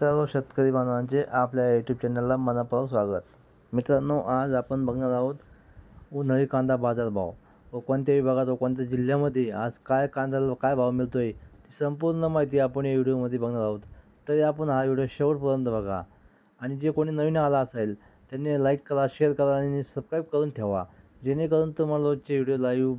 सर्व शेतकरी बांधवांचे आपल्या यूट्यूब चॅनलला मनापूर्वक स्वागत. मित्रांनो आज आपण बघणार आहोत उन्हाळी कांदा बाजारभाव व कोणत्या विभागात व कोणत्या जिल्ह्यामध्ये आज काय कांद्याला काय भाव मिळतो आहे ती संपूर्ण माहिती आपण या व्हिडिओमध्ये बघणार आहोत. तरी आपण हा व्हिडिओ शेवटपर्यंत बघा. आणि जे कोणी नवीन आला असेल त्यांनी लाईक करा शेअर करा आणि सबस्क्राईब करून ठेवा. जेणेकरून तुम्हाला रोजचे व्हिडिओ लाईव्ह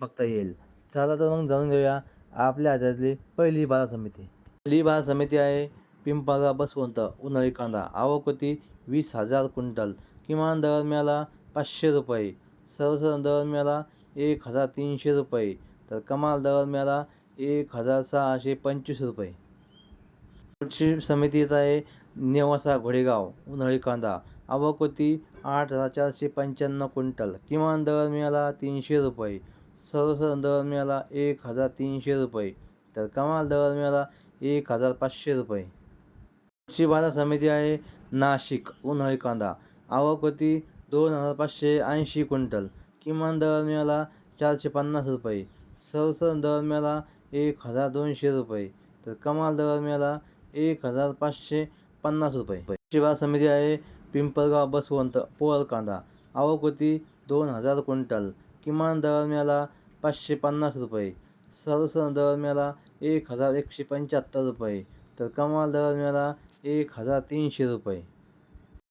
बघता येईल. चला तर मग जाणून घेऊया आपल्या हातातली पहिली बाजार समिती. पहिली बाजार समिती आहे पिंपळगाव बसवंत उन्हाळी कांदा आवक होती वीस हजार क्विंटल किमान दर मिळाला पाचशे रुपये सर्वसाधारण दर मिळाला एक हजार तीनशे रुपये तर कमाल दर मिळाला एक हजार सहाशे पंचवीस रुपये. पुढची समिती येत आहे नेवासा घोडेगाव उन्हाळी कांदा आवक होती आठ हजार चारशे पंच्याण्णव क्विंटल किमान दर मिळाला तीनशे रुपये सर्वसाधारण दर मिळाला एक हजार तीनशे रुपये तर कमाल दर मिळाला एक हजार पाचशे रुपये. कृषी बाजार समिती आहे नाशिक उन्हाळी कांदा. आवक होती दोन हजार पाचशे ऐंशी क्विंटल. किमान दर मिळाला चारशे पन्नास रुपये. सर्वसाधारण दर मिळाला एक हजार दोनशे रुपये. तर कमाल दर मिळाला एक हजार पाचशे पन्नास रुपये. कृषी बाजार समिती आहे पिंपळगाव बसवंत पोळ कांदा. आवक होती दोन हजार क्विंटल. किमान दर मिळाला पाचशे पन्नास रुपये. सर्वसाधारण दर मिळाला एक हजार एकशे पंच्याहत्तर रुपये. तर कमाल दर मिळाला एक हजार तीनशे रुपये.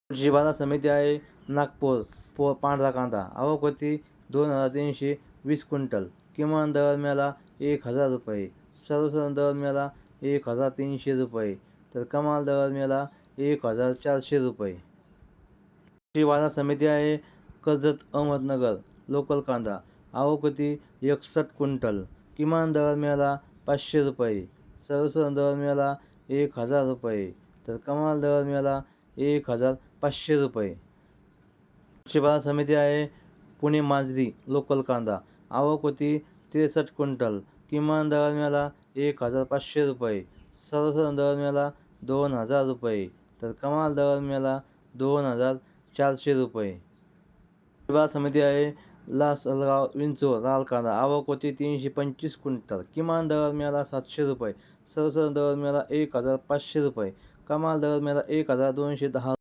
कृषी बाजार समिती आहे नागपूर पो पांढरा कांदा. आवक होती दोन हजार तीनशे वीस क्विंटल. किमान दर मिळाला एक हजार रुपये. सर्वसाधारण दर मिळाला एक हजार तीनशे रुपये. तर कमाल दर मिळाला एक हजार चारशे रुपये. कृषी बाजार समिती आहे कर्जत अहमदनगर लोकल कांदा. आवक होती एकसष्ट क्विंटल. किमान दर मिळाला पाचशे रुपये. सर्वसाधारण दर मिळाला एक हजार रुपये. तर कमाल दर मिळाला एक हजार पाचशे रुपये. कृषी बाजार समिती आहे पुणे माजरी लोकल कांदा. आवक होती त्रेसष्ट क्विंटल. किमान दर मिळाला एक हजार पाचशे रुपये. सर्वसाधारण दर मिळाला दोन हजार रुपये. तर कमाल दर मिळाला दोन हजार चारशे रुपये. बाजार समिती आहे लासलगाव विंचूर लाल कांदा आवक होती तीनशे पंचवीस क्विंटल किमान दर मिळाला सातशे रुपये सरसर दर मिळाला एक हजार पाचशे रुपये कमाल दर मिळाला एक हजार दोनशे दहा